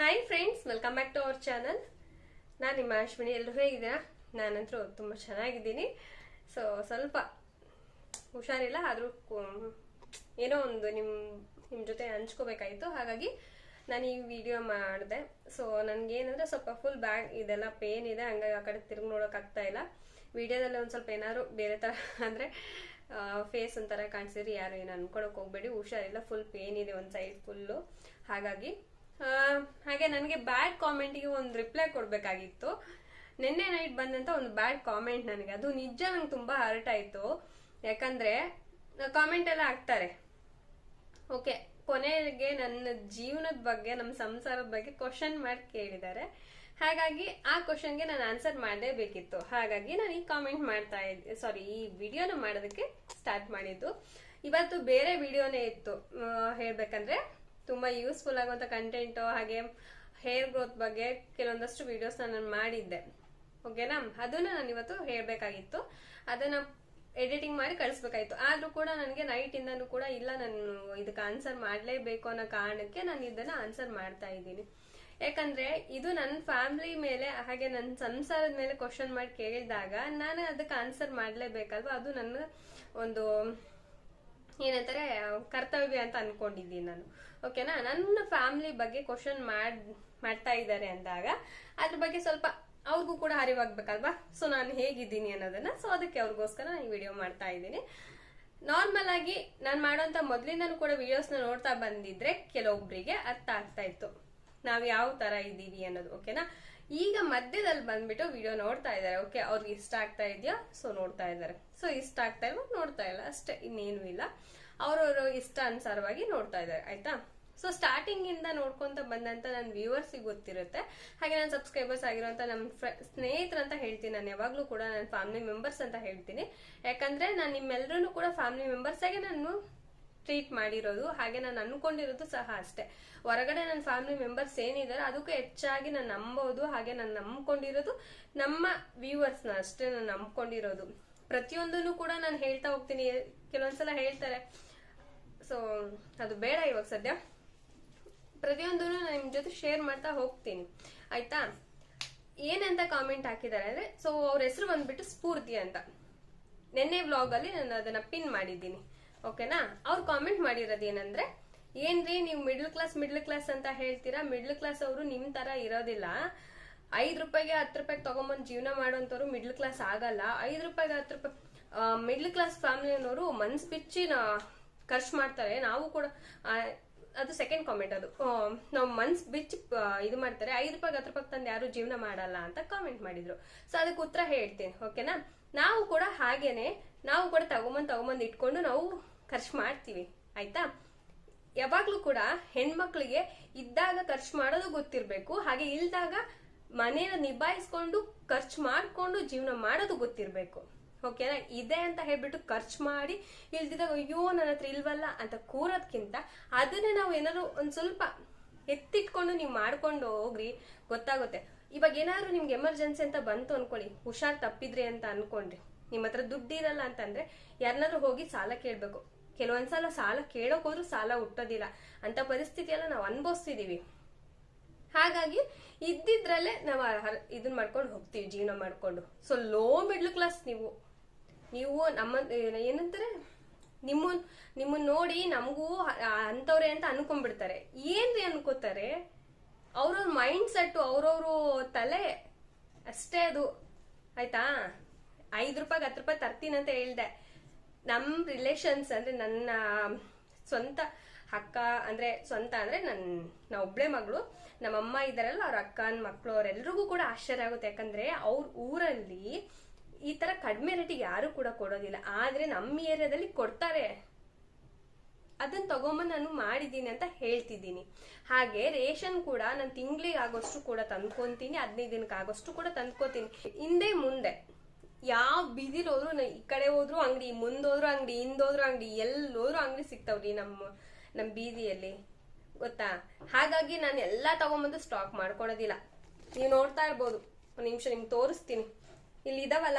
Hi friends welcome back to our channel ನಾನು ನಿಮ್ಮ ಅಶ್ವಿನಿ ಎಲ್ಲರೂ ಹೇಗಿದ್ದೀರಾ? ನಾನಂತರೂ ತುಂಬ ಚೆನ್ನಾಗಿದ್ದೀನಿ. ಸೊ ಸ್ವಲ್ಪ ಹುಷಾರಿಲ್ಲ, ಆದರೂ ಏನೋ ಒಂದು ನಿಮ್ಮ ನಿಮ್ಮ ಜೊತೆ ಹಂಚ್ಕೋಬೇಕಾಯಿತು. ಹಾಗಾಗಿ ನಾನು ಈ ವಿಡಿಯೋ ಮಾಡಿದೆ. ಸೊ ನನಗೇನಂದ್ರೆ ಸ್ವಲ್ಪ ಫುಲ್ ಬ್ಯಾಗ್ ಇದೆಲ್ಲ ಪೇನ್ ಇದೆ, ಹಂಗಾಗಿ ಆ ಕಡೆ ತಿರುಗಿ ನೋಡೋಕ್ಕಾಗ್ತಾ ಇಲ್ಲ. ವಿಡಿಯೋದಲ್ಲಿ ಒಂದು ಸ್ವಲ್ಪ ಏನಾದ್ರು ಬೇರೆ ಥರ ಅಂದರೆ ಫೇಸ್ ಒಂಥರ ಕಾಣಿಸಿದ್ರೆ ಯಾರು ಏನು ಅನ್ಕೊಳಕ್ಕೆ ಹೋಗ್ಬೇಡಿ. ಹುಷಾರಿಲ್ಲ ಫುಲ್ ಪೇನ್ ಇದೆ ಒಂದು ಸೈಡ್ ಫುಲ್ಲು ಹಾಗಾಗಿ ಹಾಗೆ ನನಗೆ ಬ್ಯಾಡ್ ಕಾಮೆಂಟಿಗೆ ಒಂದು ರಿಪ್ಲೈ ಕೊಡಬೇಕಾಗಿತ್ತು. ನಿನ್ನೆ ನೈಟ್ ಬಂದಂತ ಒಂದು ಬ್ಯಾಡ್ ಕಾಮೆಂಟ್ ನನಗೆ. ಅದು ನಿಜ ನಂಗೆ ತುಂಬ ಹರ್ಟ್ ಆಯಿತು. ಯಾಕಂದ್ರೆ ಕಾಮೆಂಟ್ ಎಲ್ಲ ಹಾಕ್ತಾರೆ. ಓಕೆ ಕೊನೆಗೆ ನನ್ನ ಜೀವನದ ಬಗ್ಗೆ ನಮ್ಮ ಸಂಸಾರದ ಬಗ್ಗೆ ಕ್ವಶನ್ ಮಾಡಿ ಕೇಳಿದ್ದಾರೆ. ಹಾಗಾಗಿ ಆ ಕ್ವಶನ್ಗೆ ನಾನು ಆನ್ಸರ್ ಮಾಡಲೇಬೇಕಿತ್ತು. ಹಾಗಾಗಿ ನಾನು ಈ ಕಾಮೆಂಟ್ ಮಾಡ್ತಾ ಇದ್ದೆ ಸಾರಿ ಈ ವಿಡಿಯೋನ ಮಾಡೋದಕ್ಕೆ ಸ್ಟಾರ್ಟ್ ಮಾಡಿದ್ದು. ಇವತ್ತು ಬೇರೆ ವಿಡಿಯೋನೇ ಇತ್ತು. ಹೇಳ್ಬೇಕಂದ್ರೆ ತುಂಬಾ ಯೂಸ್ಫುಲ್ ಆಗುವಂಥ ಕಂಟೆಂಟ್ ಹಾಗೆ ಹೇರ್ ಗ್ರೋತ್ ಬಗ್ಗೆ ಕೆಲವೊಂದಷ್ಟು ವಿಡಿಯೋಸ್ನ ನಾನು ಮಾಡಿದ್ದೆ. ಓಕೆನಾ ಅದನ್ನ ನಾನು ಇವತ್ತು ಹೇಳಬೇಕಾಗಿತ್ತು. ಅದನ್ನ ಎಡಿಟಿಂಗ್ ಮಾಡಿ ಕಳಿಸ್ಬೇಕಾಯ್ತು ಆದ್ರೂ ಕೂಡ ನನಗೆ ನೈಟ್ ಕೂಡ ಇಲ್ಲ ನಾನು ಇದಕ್ಕೆ ಆನ್ಸರ್ ಮಾಡಲೇಬೇಕು ಅನ್ನೋ ಕಾರಣಕ್ಕೆ ನಾನು ಇದನ್ನ ಆನ್ಸರ್ ಮಾಡ್ತಾ ಇದ್ದೀನಿ. ಯಾಕಂದ್ರೆ ಇದು ನನ್ನ ಫ್ಯಾಮಿಲಿ ಮೇಲೆ, ಹಾಗೆ ನನ್ನ ಸಂಸಾರದ ಮೇಲೆ ಕ್ವಶನ್ ಮಾಡಿ ಕೇಳಿದಾಗ ನಾನು ಅದಕ್ಕೆ ಆನ್ಸರ್ ಮಾಡಲೇಬೇಕಲ್ವಾ? ಅದು ನನ್ನ ಒಂದು, ಏನಂತಾರೆ, ಕರ್ತವ್ಯ ಅಂತ ಅನ್ಕೊಂಡಿದ್ದೀನಿ ನಾನು. ಓಕೆನಾ? ನನ್ನ ಫ್ಯಾಮಿಲಿ ಬಗ್ಗೆ ಕ್ವಶನ್ ಮಾಡ್, ಮಾಡ್ತಾ ಇದ್ದಾರೆ ಅಂದಾಗ, ಅದ್ರ ಬಗ್ಗೆ ಸ್ವಲ್ಪ ಅವ್ರಿಗೂ ಕೂಡ ಅರಿವಾಗ್ಬೇಕಲ್ವಾ? ಸೊ ನಾನು ಹೇಗಿದ್ದೀನಿ ಅನ್ನೋದನ್ನ ಸೊ ಅದಕ್ಕೆ ಅವ್ರಿಗೋಸ್ಕರ ನಾನು ಈ ವಿಡಿಯೋ ಮಾಡ್ತಾ ಇದ್ದೀನಿ. ನಾರ್ಮಲ್ ಆಗಿ ನಾನು ಮಾಡೋಂಥ ಮೊದಲಿಂದನೂ ಕೂಡ ವಿಡಿಯೋಸ್ನ ನೋಡ್ತಾ ಬಂದಿದ್ರೆ ಕೆಲವೊಬ್ಬರಿಗೆ ಅರ್ಥ ಆಗ್ತಾ ಇತ್ತು. ನಾವು ಯಾವ ತರ ಇದ್ದೀವಿ ಅನ್ನೋದು, ಓಕೆನಾ? ಈಗ ಮಧ್ಯದಲ್ಲಿ ಬಂದ್ಬಿಟ್ಟು ವಿಡಿಯೋ ನೋಡ್ತಾ ಇದ್ದಾರೆ. ಓಕೆ, ಅವ್ರಿಗೆ ಇಷ್ಟ ಆಗ್ತಾ ಇದೆಯಾ? ಸೊ ನೋಡ್ತಾ ಇದ್ದಾರೆ. ಸೊ ಇಷ್ಟ ಆಗ್ತಾ ಇಲ್ವಾ? ನೋಡ್ತಾ ಇಲ್ಲ. ಅಷ್ಟೇ, ಇನ್ನೇನು ಇಲ್ಲ. ಅವ್ರವ್ರ ಇಷ್ಟ ಅನುಸಾರವಾಗಿ ನೋಡ್ತಾ ಇದ್ದಾರೆ, ಆಯ್ತಾ? ಸೊ ಸ್ಟಾರ್ಟಿಂಗ್ ಇಂದ ನೋಡ್ಕೊಂತ ಬಂದಂತ ನನ್ನ ವ್ಯೂವರ್ಸಿಗೆ ಗೊತ್ತಿರುತ್ತೆ. ಹಾಗೆ ನನ್ನ ಸಬ್ಸ್ಕ್ರೈಬರ್ಸ್ ಆಗಿರುವಂತ ನಮ್ಮ ಸ್ನೇಹಿತರು ಅಂತ ಹೇಳ್ತೀನಿ. ನಾನು ಯಾವಾಗ್ಲೂ ಕೂಡ ನನ್ನ ಫ್ಯಾಮಿಲಿ ಮೆಂಬರ್ಸ್ ಅಂತ ಹೇಳ್ತೀನಿ. ಯಾಕಂದ್ರೆ ನಾನು ನಿಮ್ಮೆಲ್ಲರೂ ಕೂಡ ಫ್ಯಾಮಿಲಿ ಮೆಂಬರ್ಸ್ ಆಗಿ ನಾನು ಟ್ರೀಟ್ ಮಾಡಿರೋದು, ಹಾಗೆ ನಾನು ಅನ್ಕೊಂಡಿರೋದು ಸಹ ಅಷ್ಟೇ. ಹೊರಗಡೆ ನನ್ನ ಫ್ಯಾಮಿಲಿ ಮೆಂಬರ್ಸ್ ಏನಿದ್ದಾರೆ ಅದಕ್ಕೂ ಹೆಚ್ಚಾಗಿ ನಾನು ನಂಬೋದು, ಹಾಗೆ ನಾನು ನಂಬ್ಕೊಂಡಿರೋದು ನಮ್ಮ ವ್ಯೂವರ್ಸ್ನ ಅಷ್ಟೇ ನಾನು ನಂಬ್ಕೊಂಡಿರೋದು. ಪ್ರತಿಯೊಂದನ್ನು ಕೂಡ ನಾನು ಹೇಳ್ತಾ ಹೋಗ್ತೀನಿ. ಕೆಲವೊಂದ್ಸಲ ಹೇಳ್ತಾರೆ ಸೊ ಅದು ಬೇಡ ಇವಾಗ ಸದ್ಯ. ಪ್ರತಿಯೊಂದೂ ನಾನು ನಿಮ್ ಜೊತೆ ಶೇರ್ ಮಾಡ್ತಾ ಹೋಗ್ತೀನಿ. ಆಯ್ತಾ? ಏನಂತ ಕಾಮೆಂಟ್ ಹಾಕಿದ್ದಾರೆ ಅಂದ್ರೆ ಸೊ ಅವ್ರ ಹೆಸರು ಬಂದ್ಬಿಟ್ಟು ಸ್ಫೂರ್ತಿ ಅಂತ. ನಿನ್ನೆ ವ್ಲಾಗಲ್ಲಿ ನಾನು ಅದನ್ನ ಪಿನ್ ಮಾಡಿದ್ದೀನಿ. ಓಕೆನಾ ಅವ್ರು ಕಾಮೆಂಟ್ ಮಾಡಿರೋದು ಏನಂದ್ರೆ, ಏನ್ರಿ ನೀವು ಮಿಡ್ಲ್ ಕ್ಲಾಸ್ ಮಿಡ್ಲ್ ಕ್ಲಾಸ್ ಅಂತ ಹೇಳ್ತೀರಾ? ಮಿಡ್ಲ್ ಕ್ಲಾಸ್ ಅವರು ನಿಮ್ ತರ ಇರೋದಿಲ್ಲ. ಐದ್ ರೂಪಾಯಿಗೆ ಹತ್ತು ರೂಪಾಯಿಗೆ ತಗೊಂಬಂದ್ ಜೀವನ ಮಾಡೋಂಥವ್ರು ಮಿಡ್ಲ್ ಕ್ಲಾಸ್ ಆಗಲ್ಲ. ಐದ್ ರೂಪಾಯಿಗೆ ಹತ್ತು ರೂಪಾಯಿ ಮಿಡ್ಲ್ ಕ್ಲಾಸ್ ಫ್ಯಾಮಿಲಿಯವರು ಮನ್ಸ್ ಬಿಚ್ಚಿ ನಾ ಖರ್ಚು ಮಾಡ್ತಾರೆ. ನಾವು ಕೂಡ ಅದು ಸೆಕೆಂಡ್ ಕಾಮೆಂಟ್ ಅದು. ನಾವು ಮನ್ಸ್ ಬಿಚ್ಚಿ ಇದು ಮಾಡ್ತಾರೆ. ಐದು ರೂಪಾಯಿ ಹತ್ತು ರೂಪಾಯಿ ತಂದು ಯಾರು ಜೀವನ ಮಾಡಲ್ಲ ಅಂತ ಕಾಮೆಂಟ್ ಮಾಡಿದ್ರು. ಸೊ ಅದಕ್ಕೆ ಉತ್ತರ ಹೇಳ್ತೀನಿ ಓಕೆನಾ ನಾವು ಕೂಡ ಹಾಗೇನೆ, ನಾವು ಕೂಡ ತಗೊಂಬಂದು ತಗೊಂಬಂದು ಇಟ್ಕೊಂಡು ನಾವು ಖರ್ಚು ಮಾಡ್ತೀವಿ. ಆಯ್ತಾ? ಯಾವಾಗ್ಲೂ ಕೂಡ ಹೆಣ್ಮಕ್ಳಿಗೆ ಇದ್ದಾಗ ಖರ್ಚು ಮಾಡೋದು ಗೊತ್ತಿರಬೇಕು. ಹಾಗೆ ಇಲ್ದಾಗ ಮನೇನ ನಿಭಾಯಿಸ್ಕೊಂಡು, ಖರ್ಚು ಮಾಡಿಕೊಂಡು ಜೀವನ ಮಾಡೋದು ಗೊತ್ತಿರ್ಬೇಕು. ಓಕೆನಾ ಇದೆ ಅಂತ ಹೇಳ್ಬಿಟ್ಟು ಖರ್ಚು ಮಾಡಿ ಇಲ್ದಿದಾಗ ಅಯ್ಯೋ, ನನ್ನ ಹತ್ರ ಇಲ್ವಲ್ಲ ಅಂತ ಕೂರೋದ್ಕಿಂತ ಅದನ್ನೇ ನಾವು ಏನಾದ್ರು ಒಂದ್ ಸ್ವಲ್ಪ ಎತ್ತಿಟ್ಕೊಂಡು ನೀವು ಮಾಡ್ಕೊಂಡು ಹೋಗ್ರಿ, ಗೊತ್ತಾಗುತ್ತೆ. ಇವಾಗ ಏನಾದ್ರು ನಿಮ್ಗೆ ಎಮರ್ಜೆನ್ಸಿ ಅಂತ ಬಂತು ಅನ್ಕೊಳ್ಳಿ, ಹುಷಾರ್ ತಪ್ಪಿದ್ರಿ ಅಂತ ಅನ್ಕೊಂಡ್ರಿ. ನಿಮ್ಮ ಹತ್ರ ದುಡ್ಡಿರಲ್ಲ ಅಂತಂದ್ರೆ ಯಾರನ್ನಾದ್ರೂ ಹೋಗಿ ಸಾಲ ಕೇಳ್ಬೇಕು. ಕೆಲವೊಂದ್ಸಲ ಸಾಲ ಕೇಳೋಕ್ ಹೋದ್ರು ಸಾಲ ಹುಟ್ಟೋದಿಲ್ಲ. ಅಂತ ಪರಿಸ್ಥಿತಿಯೆಲ್ಲ ನಾವು ಅನ್ಭವಿಸ್ತಿದೀವಿ. ಹಾಗಾಗಿ ಇದ್ದಿದ್ರಲ್ಲೇ ನಾವು ಇದನ್ನ ಇದನ್ ಮಾಡ್ಕೊಂಡು ಹೋಗ್ತೀವಿ, ಜೀವನ ಮಾಡ್ಕೊಂಡು. ಸೊ ಲೋ ಮಿಡ್ಲ್ ಕ್ಲಾಸ್ ನೀವು. ನೀವು ನಮ್ಮ ಏನಂತಾರೆ? ನಿಮ್ಮ ನಿಮ್ಮನ್ನ ನೋಡಿ ನಮಗೂ ಅಂತವ್ರೆ ಅಂತ ಅನ್ಕೊಂಡ್ಬಿಡ್ತಾರೆ. ಏನ್ರಿ ಅನ್ಕೋತಾರೆ? ಅವ್ರವ್ರ ಮೈಂಡ್ ಸೆಟ್ ಅವ್ರವ್ರು ತಲೆ ಅಷ್ಟೇ ಅದು. ಆಯ್ತಾ? ಐದು ರೂಪಾಯಿ ಹತ್ತು ರೂಪಾಯಿ ತರ್ತೀನಂತ ಹೇಳ್ದೆ. ನಮ್ಮ ರಿಲೇಷನ್ಸ್ ಅಂದ್ರೆ ನನ್ನ ಸ್ವಂತ ಅಕ್ಕ ಅಂದ್ರೆ, ಸ್ವಂತ ಅಂದ್ರೆ ನನ್ ನಾ ಒಬ್ಳೆ ಮಗಳು. ನಮ್ಮಮ್ಮ ಇದಾರಲ್ಲ ಅವ್ರ ಅಕ್ಕನ ಮಕ್ಕಳು ಅವರೆಲ್ರಿಗೂ ಕೂಡ ಆಶ್ಚರ್ಯ ಆಗುತ್ತೆ. ಯಾಕಂದ್ರೆ ಅವ್ರ ಊರಲ್ಲಿ ಈ ತರ ಕಡಿಮೆ ರೇಟಿಗೆ ಯಾರು ಕೂಡ ಕೊಡೋದಿಲ್ಲ. ಆದ್ರೆ ನಮ್ಮ ಏರಿಯಾದಲ್ಲಿ ಕೊಡ್ತಾರೆ. ಅದನ್ನ ತಗೊಂಬಂದು ನಾನು ಮಾಡಿದ್ದೀನಿ ಅಂತ ಹೇಳ್ತಿದ್ದೀನಿ. ಹಾಗೆ ರೇಷನ್ ಕೂಡ ನಾನು ತಿಂಗಳಿಗೆ ಆಗೋಷ್ಟು ಕೂಡ ತಂದ್ಕೊತೀನಿ, ಹದಿನೈದು ದಿನಕ್ಕೆ ಆಗೋಷ್ಟು ಕೂಡ ತಂದ್ಕೊತೀನಿ. ಹಿಂದೆ ಮುಂದೆ ಯಾವ ಬೀದಿಲ್ ಹೋದ್ರು ನಾನು ಈ ಕಡೆ ಹೋದ್ರು ಅಂಗಡಿ ಮುಂದೋದ್ರು ಅಂಗಡಿ ಹಿಂದೋದ್ರು ಅಂಗಡಿ ಎಲ್ಲೋದ್ರು ಅಂಗಡಿ ಸಿಗ್ತಾವ್ರಿ ನಮ್ಮ ನಮ್ಮ ಬೀದಿಯಲ್ಲಿ ಗೊತ್ತಾ? ಹಾಗಾಗಿ ನಾನು ಎಲ್ಲ ತಗೊಂಬಂದು ಸ್ಟಾಕ್ ಮಾಡ್ಕೊಳೋದಿಲ್ಲ. ನೀವು ನೋಡ್ತಾ ಇರ್ಬೋದು. ಒಂದು ನಿಮಿಷ ನಿಮ್ಗೆ ತೋರಿಸ್ತೀನಿ. ಇಲ್ಲಿ ಇದಾವಲ್ಲ?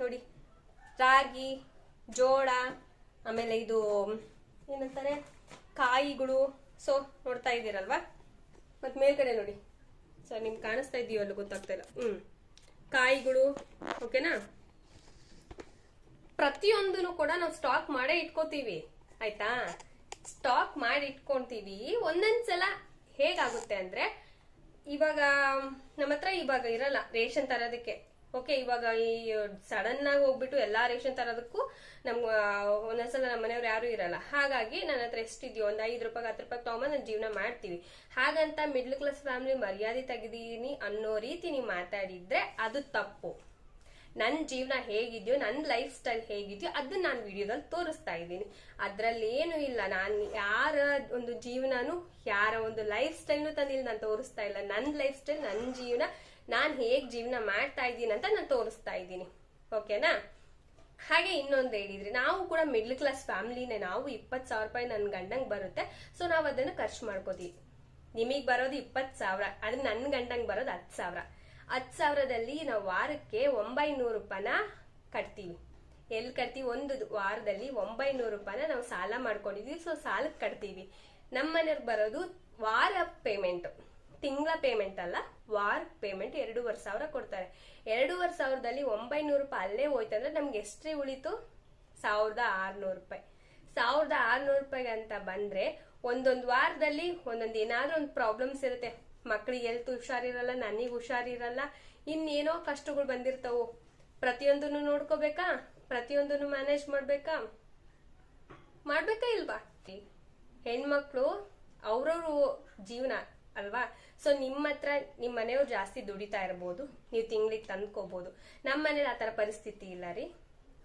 ನೋಡಿ. ರಾಗಿ, ಜೋಳ, ಆಮೇಲೆ ಇದು, ಏನಂತಾರೆ? ಕಾಯಿಗಳು. ಸೊ ನೋಡ್ತಾ ಇದ್ದೀರಲ್ವಾ? ಮತ್ತು ಮೇಲ್ಗಡೆ ನೋಡಿ. ಸರ್ ನಿಮ್ಗೆ ಕಾಣಿಸ್ತಾ ಇದೀವಲ್ಲ ಗೊತ್ತಾಗ್ತಾ ಇಲ್ಲ. ಹ್ಞೂ ಕಾಯಿಗಳು, ಓಕೆನಾ? ಪ್ರತಿಯೊಂದನ್ನು ಕೂಡ ನಾವು ಸ್ಟಾಕ್ ಮಾಡೇ ಇಟ್ಕೋತೀವಿ. ಆಯ್ತಾ? ಸ್ಟಾಕ್ ಮಾಡಿ ಇಟ್ಕೊಂತೀವಿ ಒಂದೊಂದ್ಸಲ ಹೇಗಾಗುತ್ತೆ ಅಂದ್ರೆ, ಇವಾಗ ನಮ್ಮ ಹತ್ರ ಇವಾಗ ಇರಲ್ಲ ರೇಷನ್ ತರೋದಕ್ಕೆ. ಓಕೆ, ಇವಾಗ ಈ ಸಡನ್ ಆಗಿ ಹೋಗ್ಬಿಟ್ಟು ಎಲ್ಲಾ ರೇಷನ್ ತರೋದಕ್ಕೂ ನಮ್ ಒಂದೊಂದ್ಸಲ ನಮ್ಮ ಮನೆಯವ್ರು ಯಾರು ಇರಲ್ಲ. ಹಾಗಾಗಿ ನನ್ನ ಹತ್ರ ಎಷ್ಟಿದೆಯೋ, ಒಂದ್ ಐದು ರೂಪಾಯಿ ಹತ್ತು ರೂಪಾಯಿ ತಗೊಂಬಂದು ನಾನು ಜೀವನ ಮಾಡ್ತೀವಿ. ಹಾಗಂತ ಮಿಡ್ಲ್ ಕ್ಲಾಸ್ ಫ್ಯಾಮಿಲಿ ಮರ್ಯಾದೆ ತೆಗೆದೀನಿ ಅನ್ನೋ ರೀತಿ ನೀವು ಮಾತಾಡಿದ್ರೆ ಅದು ತಪ್ಪು. ನನ್ನ ಜೀವನ ಹೇಗಿದೆಯೋ ನನ್ನ ಲೈಫ್ ಸ್ಟೈಲ್ ಹೇಗಿದೆಯೋ ಅದನ್ನ ನಾನು ವಿಡಿಯೋದಲ್ಲಿ ತೋರಿಸ್ತಾ ಇದ್ದೀನಿ. ಅದರಲ್ಲಿ ಏನು ಇಲ್ಲ. ನಾನು ಯಾರ ಒಂದು ಜೀವನನು, ಯಾರ ಒಂದು ಲೈಫ್ ಸ್ಟೈಲ್ನು ತಂದಿಲ್ಲ, ನಾನು ತೋರಿಸ್ತಾ ಇಲ್ಲ. ನನ್ನ ಲೈಫ್ ಸ್ಟೈಲ್ ನನ್ನ ಜೀವನ ನಾನು ಹೇಗೆ ಜೀವನ ಮಾಡ್ತಾ ಇದ್ದೀನಿ ಅಂತ ನಾನು ತೋರಿಸ್ತಾ ಇದ್ದೀನಿ. ಓಕೆನಾ? ಹಾಗೆ ಇನ್ನೊಂದು ಹೇಳಿದ್ರಿ ನಾವು ಕೂಡ ಮಿಡ್ಲ್ ಕ್ಲಾಸ್ ಫ್ಯಾಮಿಲಿನೇ ನಾವು ಇಪ್ಪತ್ತು ಸಾವಿರ ರೂಪಾಯಿ ನನ್ನ ಗಂಡಂಗೆ ಬರುತ್ತೆ ಸೊ ನಾವು ಅದನ್ನು ಖರ್ಚು ಮಾಡ್ಕೋತೀವಿ. ನಿಮಗೆ ಬರೋದು ಇಪ್ಪತ್ತು ಸಾವಿರ, ಆದ್ರೆ ನನ್ನ ಗಂಡಂಗೆ ಬರೋದು ಹತ್ತು ಸಾವಿರ. ಹತ್ತು ಸಾವಿರದಲ್ಲಿ ನಾವು ವಾರಕ್ಕೆ ಒಂಬೈನೂರು ರೂಪಾಯಿನ ಕಟ್ತೀವಿ. ಎಲ್ಲಿ ಕಟ್ತೀವಿ? ಒಂದು ವಾರದಲ್ಲಿ ಒಂಬೈನೂರು ರೂಪಾಯಿನ ನಾವು ಸಾಲ ಮಾಡ್ಕೊಂಡಿದ್ವಿ ಸೊ ಸಾಲಕ್ಕೆ ಕಟ್ತೀವಿ. ನಮ್ಮ ಮನೆಯವ್ರಿಗೆ ಬರೋದು ವಾರ ಪೇಮೆಂಟ್ ತಿಂಗಳ ಪೇಮೆಂಟ್ ಅಲ್ಲ, ವಾರ್ ಪೇಮೆಂಟ್ ಎರಡೂವರೆ ಸಾವಿರ ಕೊಡ್ತಾರೆ. ಎರಡೂವರೆ ಸಾವಿರದಲ್ಲಿ ಒಂಬೈನೂರು ರೂಪಾಯಿ ಅಲ್ಲೇ ಹೋಯ್ತಂದ್ರೆ ನಮ್ಗೆ ಎಷ್ಟ್ರಿ ಉಳಿತು ಸಾವಿರದ ಆರ್ನೂರು ರೂಪಾಯಿ. ಸಾವಿರದ ಆರ್ನೂರು ರೂಪಾಯಿಗೆ ಅಂತ ಬಂದ್ರೆ ಒಂದೊಂದು ವಾರದಲ್ಲಿ ಒಂದೊಂದು ಏನಾದ್ರೂ ಒಂದು ಪ್ರಾಬ್ಲಮ್ಸ್ ಇರುತ್ತೆ. ಮಕ್ಳಿಗೆ ಹೆಲ್ತ್ ಹುಷಾರಿರಲ್ಲ, ನನಗೆ ಹುಷಾರಿರಲ್ಲ, ಇನ್ನೇನೋ ಕಷ್ಟಗಳು ಬಂದಿರ್ತಾವು. ಪ್ರತಿಯೊಂದನ್ನು ನೋಡ್ಕೋಬೇಕಾ? ಪ್ರತಿಯೊಂದನ್ನು ಮ್ಯಾನೇಜ್ ಮಾಡ್ಬೇಕಾ? ಮಾಡ್ಬೇಕಾ ಇಲ್ವಾ? ಹೆಣ್ಮಕ್ಳು ಅವ್ರವ್ರ ಜೀವನ ಅಲ್ವಾ? ಸೊ ನಿಮ್ಮ ಹತ್ರ ನಿಮ್ಮ ಮನೆಯವ್ರು ಜಾಸ್ತಿ ದುಡಿತಾ ಇರ್ಬೋದು. ನೀವು ತಿಂಗಳಿಗೆ ತಂದ್ಕೋಬಹುದು ನಮ್ಮ ಮನೇಲಿ ಆ ಥರ ಪರಿಸ್ಥಿತಿ ಇಲ್ಲ ರೀ.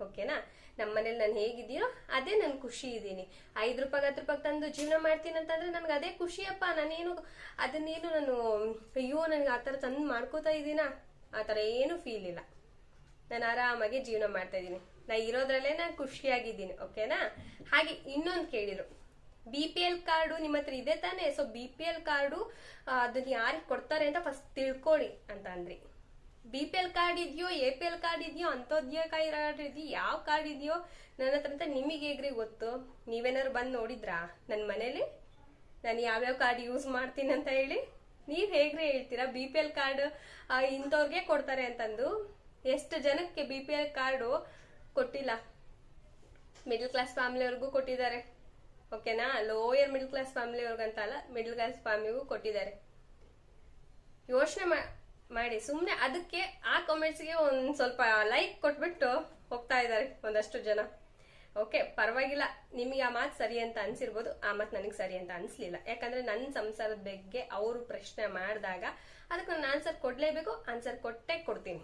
ಓಕೆನಾ? ನಮ್ಮ ಮನೇಲಿ ನಾನು ಹೇಗಿದೆಯೋ ಅದೇ ನಾನು ಖುಷಿ ಇದ್ದೀನಿ. ಐದು ರೂಪಾಯಿ ಹತ್ತು ರೂಪಾಯಿ ತಂದು ಜೀವನ ಮಾಡ್ತೀನಿ ಅಂತಂದ್ರೆ ನನ್ಗೆ ಅದೇ ಖುಷಿಯಪ್ಪ ನಾನೇನು ಅದನ್ನೇನು ನಾನು, ಅಯ್ಯೋ, ನನಗೆ ಆ ಥರ ತಂದು ಮಾಡ್ಕೋತಾ ಇದ್ದೀನಾ? ಆ ಥರ ಏನು ಫೀಲ್ ಇಲ್ಲ. ನಾನು ಆರಾಮಾಗಿ ಜೀವನ ಮಾಡ್ತಾ ಇದ್ದೀನಿ. ನಾ ಇರೋದ್ರಲ್ಲೇ ನಾನು ಖುಷಿಯಾಗಿದ್ದೀನಿ. ಓಕೆನಾ? ಹಾಗೆ ಇನ್ನೊಂದು ಕೇಳಿದ್ರು. ಬಿ ಪಿ ಎಲ್ ಕಾರ್ಡು ನಿಮ್ಮ ಹತ್ರ ಇದೆ ತಾನೇ? So B P L card ಅದನ್ನ ಯಾರಿಗೆ ಕೊಡ್ತಾರೆ ಅಂತ ಫಸ್ಟ್ ತಿಳ್ಕೊಳ್ಳಿ ಅಂತ ಅಂದ್ರಿ. ಬಿ ಪಿ ಎಲ್ ಕಾರ್ಡ್ ಇದೆಯೋ ಎ ಪಿ ಎಲ್ ಕಾರ್ಡ್ ಇದೆಯೋ ಅಂತ್ಯೋದಯ ಕಾರ್ಡ್ ಇದೆಯೋ, ಯಾವ ಕಾರ್ಡ್ ಇದೆಯೋ, ನನ್ನ ಹತ್ರ ಅಂತ ನಿಮಗೆ ಹೇಗ್ರಿ ಗೊತ್ತು? ನೀವೇನಾದ್ರು ಬಂದು ನೋಡಿದ್ರಾ? ನನ್ನ ಮನೇಲಿ? ನಾನು ಯಾವ್ಯಾವ ಕಾರ್ಡ್ ಯೂಸ್ ಮಾಡ್ತೀನಿ ಅಂತ ಹೇಳಿ? ನೀವು ಹೇಗ್ರಿ ಹೇಳ್ತೀರಾ? ಬಿ ಪಿ ಎಲ್ ಕಾರ್ಡ್ ಇಂಥವ್ರಿಗೆ ಕೊಡ್ತಾರೆ ಅಂತಂದು? ಎಷ್ಟು ಜನಕ್ಕೆ ಬಿ ಪಿ ಎಲ್ ಕಾರ್ಡು ಕೊಟ್ಟಿಲ್ಲ? ಮಿಡಲ್ ಕ್ಲಾಸ್ ಫ್ಯಾಮಿಲಿಯವ್ರಿಗೂ ಕೊಟ್ಟಿದ್ದಾರೆ. ಓಕೆನಾ? ಲೋಯರ್ ಮಿಡಲ್ ಕ್ಲಾಸ್ ಫ್ಯಾಮಿಲಿ ಅವ್ರಿಗಂತ ಅಲ್ಲ ಮಿಡಲ್ ಕ್ಲಾಸ್ ಫ್ಯಾಮಿಲಿಗೂ ಕೊಟ್ಟಿದ್ದಾರೆ. ಯೋಚನೆ ಮಾಡಿ ಸುಮ್ಮನೆ ಅದಕ್ಕೆ ಆ ಕಾಮೆಂಟ್ಸ್ಗೆ ಒಂದು ಸ್ವಲ್ಪ ಲೈಕ್ ಕೊಟ್ಬಿಟ್ಟು ಹೋಗ್ತಾ ಇದ್ದಾರೆ ಒಂದಷ್ಟು ಜನ. ಓಕೆ, ಪರವಾಗಿಲ್ಲ, ನಿಮಗೆ ಆ ಮಾತು ಸರಿ ಅಂತ ಅನ್ಸಿರ್ಬೋದು, ಆ ಮಾತು ನನಗೆ ಸರಿ ಅಂತ ಅನ್ಸ್ಲಿಲ್ಲ. ಯಾಕಂದ್ರೆ ನನ್ನ ಸಂಸಾರದ ಬಗ್ಗೆ ಅವರು ಪ್ರಶ್ನೆ ಮಾಡಿದಾಗ ಅದಕ್ಕೆ ನಾನು ಆನ್ಸರ್ ಕೊಡ್ಲೇಬೇಕು ಆನ್ಸರ್ ಕೊಟ್ಟೆ ಕೊಡ್ತೀನಿ.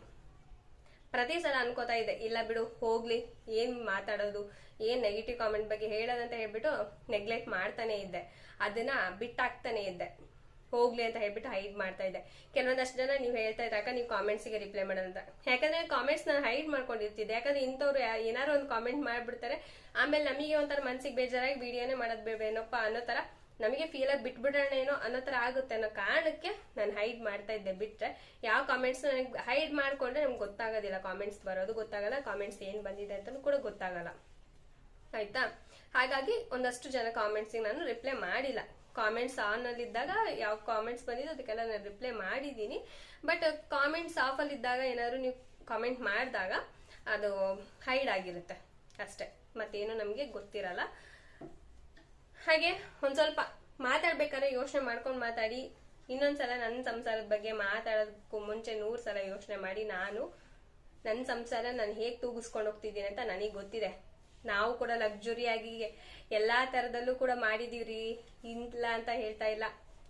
ಪ್ರತಿ ಸಲ ಅನ್ಕೋತಾ ಇದೆ ಇಲ್ಲ ಬಿಡು, ಹೋಗ್ಲಿ, ಏನ್ ಮಾತಾಡೋದು, ಏನ್ ನೆಗೆಟಿವ್ ಕಾಮೆಂಟ್ ಬಗ್ಗೆ ಹೇಳೋದಂತ ಹೇಳ್ಬಿಟ್ಟು ನೆಗ್ಲೆಕ್ಟ್ ಮಾಡ್ತಾನೆ ಇದ್ದೆ. ಅದನ್ನ ಬಿಟ್ಟಾಕ್ತಾನೆ ಇದ್ದೆ. ಹೋಗ್ಲಿ ಅಂತ ಹೇಳ್ಬಿಟ್ಟು ಹೈಡ್ ಮಾಡ್ತಾ ಇದ್ದೆ. ಕೆಲವೊಂದಷ್ಟು ಜನ ನೀವು ಹೇಳ್ತಾ ಇದ್ದಾಗ ನೀವು ಕಾಮೆಂಟ್ಸಿಗೆ ರಿಪ್ಲೈ ಮಾಡೋದಂತ. ಯಾಕಂದ್ರೆ ಕಾಮೆಂಟ್ಸ್ ನಾನು ಹೈಡ್ ಮಾಡ್ಕೊಂಡಿರ್ತಿದ್ದೆ. ಯಾಕಂದ್ರೆ ಇಂಥವ್ರು ಏನಾರು ಒಂದು ಕಾಮೆಂಟ್ ಮಾಡ್ಬಿಡ್ತಾರೆ, ಆಮೇಲೆ ನಮಗೆ ಒಂಥರ ಮನ್ಸಿಗೆ ಬೇಜಾರಾಗಿ ವಿಡಿಯೋನೇ ಮಾಡೋದ್ ಬೇಡೇನಪ್ಪ ಅನ್ನೋ ತರ ನಮಗೆ ಫೀಲ್ ಆಗಿ ಬಿಟ್ಬಿಡೋಣ ಏನೋ ಅನ್ನೋ ಥರ ಆಗುತ್ತೆ ಅನ್ನೋ ಕಾರಣಕ್ಕೆ ನಾನು ಹೈಡ್ ಮಾಡ್ತಾ ಇದ್ದೆ. ಬಿಟ್ಟರೆ ಯಾವ ಕಾಮೆಂಟ್ಸ್ ನನಗೆ ಹೈಡ್ ಮಾಡಿಕೊಂಡ್ರೆ ನಮ್ಗೆ ಗೊತ್ತಾಗೋದಿಲ್ಲ ಕಾಮೆಂಟ್ಸ್ ಬರೋದು ಗೊತ್ತಾಗಲ್ಲ ಕಾಮೆಂಟ್ಸ್ ಏನು ಬಂದಿದೆ ಅಂತಲೂ ಕೂಡ ಗೊತ್ತಾಗಲ್ಲ. ಆಯ್ತಾ? ಹಾಗಾಗಿ ಒಂದಷ್ಟು ಜನ ಕಾಮೆಂಟ್ಸಿಗೆ ನಾನು ರಿಪ್ಲೈ ಮಾಡಿಲ್ಲ. ಕಾಮೆಂಟ್ಸ್ ಆನಲ್ಲಿದ್ದಾಗ ಯಾವ ಕಾಮೆಂಟ್ಸ್ ಬಂದಿದೆ ಅದಕ್ಕೆಲ್ಲ ನಾನು ರಿಪ್ಲೈ ಮಾಡಿದ್ದೀನಿ. ಬಟ್ ಕಾಮೆಂಟ್ಸ್ ಆಫ್ ಅಲ್ಲಿ ಇದ್ದಾಗ ಏನಾದ್ರು ನೀವು ಕಾಮೆಂಟ್ ಮಾಡಿದಾಗ ಅದು ಹೈಡ್ ಆಗಿರುತ್ತೆ. ಅಷ್ಟೇ. ಮತ್ತೇನು ನಮಗೆ ಗೊತ್ತಿರಲ್ಲ. ಹಾಗೆ ಒಂದ್ ಸ್ವಲ್ಪ ಮಾತಾಡ್ಬೇಕಾದ್ರೆ ಯೋಚನೆ ಮಾಡ್ಕೊಂಡು ಮಾತಾಡಿ. ಇನ್ನೊಂದ್ಸಲ ನನ್ನ ಸಂಸಾರದ ಬಗ್ಗೆ ಮಾತಾಡೋದಕ್ಕೂ ಮುಂಚೆ ನೂರ್ ಸಲ ಯೋಚನೆ ಮಾಡಿ ನಾನು ನನ್ನ ಸಂಸಾರ ನಾನು ಹೇಗೆ ತೂಗಿಸ್ಕೊಂಡು ಹೋಗ್ತಿದ್ದೀನಿ ಅಂತ ನನಗೆ ಗೊತ್ತಿದೆ. ನಾವು ಕೂಡ ಲಕ್ಸುರಿಯಾಗಿ ಎಲ್ಲಾ ತರದಲ್ಲೂ ಕೂಡ ಮಾಡಿದೀವ್ರಿ. ಇಲ್ಲ ಅಂತ ಹೇಳ್ತಾ ಇಲ್ಲ.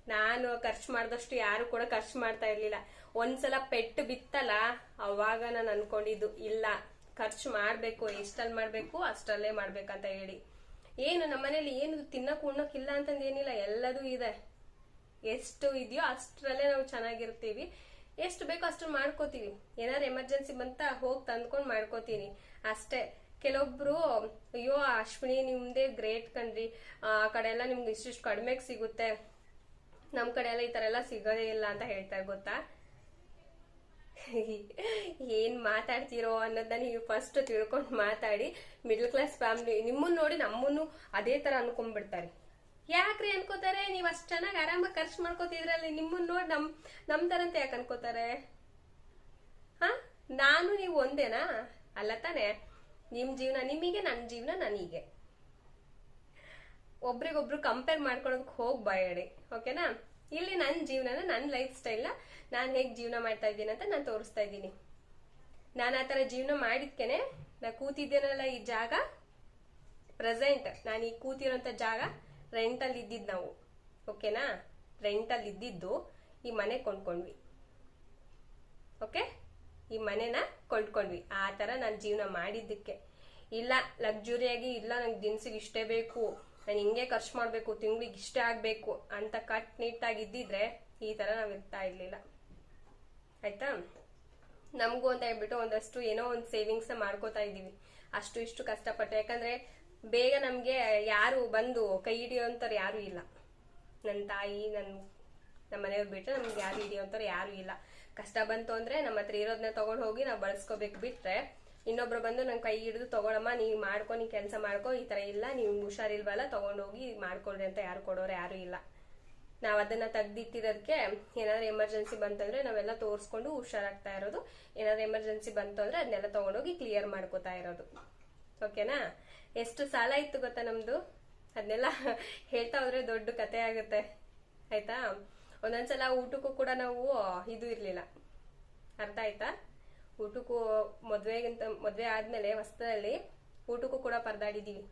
ನಾನು ಖರ್ಚು ಮಾಡಿದಷ್ಟು ಯಾರು ಕೂಡ ಖರ್ಚು ಮಾಡ್ತಾ ಇರ್ಲಿಲ್ಲ. ಒಂದ್ಸಲ ಪೆಟ್ಟು ಬಿತ್ತಲ್ಲ, ಅವಾಗ ನಾನು ಅನ್ಕೊಂಡಿದ್ದು, ಇಲ್ಲ, ಖರ್ಚು ಮಾಡ್ಬೇಕು ಎಷ್ಟಲ್ಲಿ ಮಾಡ್ಬೇಕು ಅಷ್ಟಲ್ಲೇ ಮಾಡ್ಬೇಕಂತ ಹೇಳಿ. ಏನು ನಮ್ಮನೇಲಿ ಏನು ತಿನ್ನಕ್ ಉಣ್ಣಕ್ಕಿಲ್ಲ ಅಂತಂದ್ ಏನಿಲ್ಲ, ಎಲ್ಲದೂ ಇದೆ. ಎಷ್ಟು ಇದೆಯೋ ಅಷ್ಟರಲ್ಲೇ ನಾವು ಚೆನ್ನಾಗಿರ್ತೀವಿ. ಎಷ್ಟು ಬೇಕೋ ಅಷ್ಟು ಮಾಡ್ಕೋತೀವಿ. ಏನಾದ್ರು ಎಮರ್ಜೆನ್ಸಿ ಬಂತ ಹೋಗಿ ತಂದ್ಕೊಂಡು ಮಾಡ್ಕೋತೀನಿ. ಅಷ್ಟೇ. ಕೆಲವೊಬ್ರು, ಅಯ್ಯೋ, ಅಶ್ವಿನಿ, ನಿಮ್ದೇ ಗ್ರೇಟ್ ಕಣ್ರಿ. ಆ ಕಡೆ ಎಲ್ಲ ನಿಮ್ಗೆ ಇಷ್ಟಿಷ್ಟು ಕಡಿಮೆಗೆ ಸಿಗುತ್ತೆ. ನಮ್ ಕಡೆ ಎಲ್ಲ ಈ ತರ ಎಲ್ಲ ಸಿಗೋದೇ ಇಲ್ಲ ಅಂತ ಹೇಳ್ತಾರೆ, ಗೊತ್ತಾ? ಏನ್ ಮಾತಾಡ್ತಿರೋ ಅನ್ನೋದನ್ನ ನೀವು ಫಸ್ಟ್ ತಿಳ್ಕೊಂಡು ಮಾತಾಡಿ ಮಿಡಲ್ ಕ್ಲಾಸ್ ಫ್ಯಾಮಿಲಿ ನಿಮ್ಮನ್ನ ನೋಡಿ ನಮ್ಮನ್ನು ಅದೇ ತರ ಅನ್ಕೊಂಡ್ಬಿಡ್ತಾರೆ. ಯಾಕ್ರಿ ಅನ್ಕೋತಾರೆ? ನೀವು ಅಷ್ಟ್ ಚೆನ್ನಾಗಿ ಆರಾಮಾಗಿ ಖರ್ಚು ಮಾಡ್ಕೋತಿದ್ರಲ್ಲಿ ನಿಮ್ಮನ್ನ ನೋಡಿ ನಮ್ ನಮ್ ತರಂತ ಯಾಕೆ ಅನ್ಕೋತಾರೆ? ಹಾ? ನಾನು ನೀವು ಒಂದೇನಾ? ಅಲ್ಲ ತಾನೆ, ನಿಮ್ ಜೀವನ ನಿಮಗೆ ನನ್ನ ಜೀವನ ನನಗೆ. ಒಬ್ರಿಗೊಬ್ರು ಕಂಪೇರ್ ಮಾಡ್ಕೊಳಕ್ ಹೋಗ್ಬೇಡಿ ಓಕೆನಾ ಇಲ್ಲಿ ನನ್ನ ಜೀವನನ ನನ್ನ ಲೈಫ್ ಸ್ಟೈಲ್ನ ನಾನು ಹೇಗೆ ಜೀವನ ಮಾಡ್ತಾ ಇದ್ದೀನಿ ಅಂತ ನಾನು ತೋರಿಸ್ತಾ ಇದ್ದೀನಿ. ನಾನು ಆ ಥರ ಜೀವನ ಮಾಡಿದ್ಕೇನೆ ನಾ ಕೂತಿದ್ದೇನಲ್ಲ ಈ ಜಾಗ? ಪ್ರೆಸೆಂಟ್ ನಾನು ಈ ಕೂತಿರೋಂಥ ಜಾಗ ರೆಂಟಲ್ಲಿ ಇದ್ದಿದ್ದು ನಾವು. ಓಕೆನಾ ರೆಂಟಲ್ಲಿ ಇದ್ದಿದ್ದು ಈ ಮನೆ ಕೊಂಡ್ಕೊಂಡ್ವಿ. ಓಕೆ ಈ ಮನೆನ ಕೊಂಡ್ಕೊಂಡ್ವಿ. ಆ ಥರ ನಾನು ಜೀವನ ಮಾಡಿದ್ದಕ್ಕೆ. ಇಲ್ಲ ಲಕ್ಸುರಿಯಾಗಿ ಇಲ್ಲ, ನಂಗೆ ದಿನಸಿಗೆ ಇಷ್ಟೇ ಬೇಕು. ನಾನು ಹಿಂಗೆ ಖರ್ಚು ಮಾಡಬೇಕು, ತಿಂಗಳಿಗೆ ಇಷ್ಟೇ ಆಗಬೇಕು ಅಂತ ಕಟ್ ನೀಟಾಗಿ ಇದ್ದಿದ್ರೆ ಈ ಥರ ನಾವು ಇರ್ತಾ ಇರಲಿಲ್ಲ. ಆಯ್ತಾ? ನಮಗೂ ಅಂತ ಹೇಳ್ಬಿಟ್ಟು ಒಂದಷ್ಟು ಏನೋ ಒಂದು ಸೇವಿಂಗ್ಸ್ ಮಾಡ್ಕೋತಾ ಇದ್ದೀವಿ. ಅಷ್ಟು ಇಷ್ಟು ಕಷ್ಟಪಟ್ಟು. ಯಾಕಂದ್ರೆ ಬೇಗ ನಮಗೆ ಯಾರು ಬಂದು ಕೈ ಹಿಡಿಯೋಂಥವ್ರು ಯಾರು ಇಲ್ಲ. ನನ್ನ ತಾಯಿ ನನ್ನ ನಮ್ಮ ಮನೆಯವ್ರು ಬಿಟ್ಟರೆ ನಮ್ಗೆ ಯಾರು ಹಿಡಿಯೋಂಥವ್ರು ಯಾರು ಇಲ್ಲ. ಕಷ್ಟ ಬಂತು ಅಂದ್ರೆ ನಮ್ಮ ಹತ್ರ ಇರೋದನ್ನ ತಗೊಂಡು ಹೋಗಿ ನಾವು ಬಳಸ್ಕೋಬೇಕು ಬಿಟ್ರೆ ಇನ್ನೊಬ್ರು ಬಂದು ನನ್ನ ಕೈ ಹಿಡಿದು ತಗೊಳಮ್ಮ ನೀವು ಮಾಡ್ಕೊ, ನೀ ಕೆಲಸ ಮಾಡ್ಕೊ, ಈ ತರ ಇಲ್ಲ, ನೀವು ಹುಷಾರಿಲ್ವಲ್ಲ, ತೊಗೊಂಡೋಗಿ ಮಾಡ್ಕೊಳ್ರಿ ಅಂತ ಯಾರು ಕೊಡೋರು ಯಾರು ಇಲ್ಲ. ನಾವು ಅದನ್ನ ತೆಗ್ದಿಟ್ಟಿರೋದಕ್ಕೆ ಏನಾದ್ರು ಎಮರ್ಜೆನ್ಸಿ ಬಂತಂದ್ರೆ ನಾವೆಲ್ಲ ತೋರಿಸ್ಕೊಂಡು ಹುಷಾರಾಗ್ತಾ ಇರೋದು. ಏನಾದ್ರು ಎಮರ್ಜೆನ್ಸಿ ಬಂತು ಅಂದ್ರೆ ಅದನ್ನೆಲ್ಲ ತಗೊಂಡೋಗಿ ಕ್ಲಿಯರ್ ಮಾಡ್ಕೋತಾ ಇರೋದು. ಓಕೆನಾ? ಎಷ್ಟು ಸಾಲ ಇತ್ತು ಗೊತ್ತಾ ನಮ್ದು? ಅದನ್ನೆಲ್ಲ ಹೇಳ್ತಾ ಹೋದ್ರೆ ದೊಡ್ಡ ಕತೆ ಆಗುತ್ತೆ. ಆಯ್ತಾ? ಒಂದೊಂದ್ಸಲ ಊಟಕ್ಕೂ ಕೂಡ ನಾವು ಇದು ಇರ್ಲಿಲ್ಲ. ಅರ್ಥ ಆಯ್ತಾ? ಊಟಕ್ಕೂ ಮದ್ವೆಗಿಂತ ಮದ್ವೆ ಆದ್ಮೇಲೆ ಹೊಸದಲ್ಲಿ ಊಟಕ್ಕೂ ಕೂಡ ಪರದಾಡಿದೀವಿ.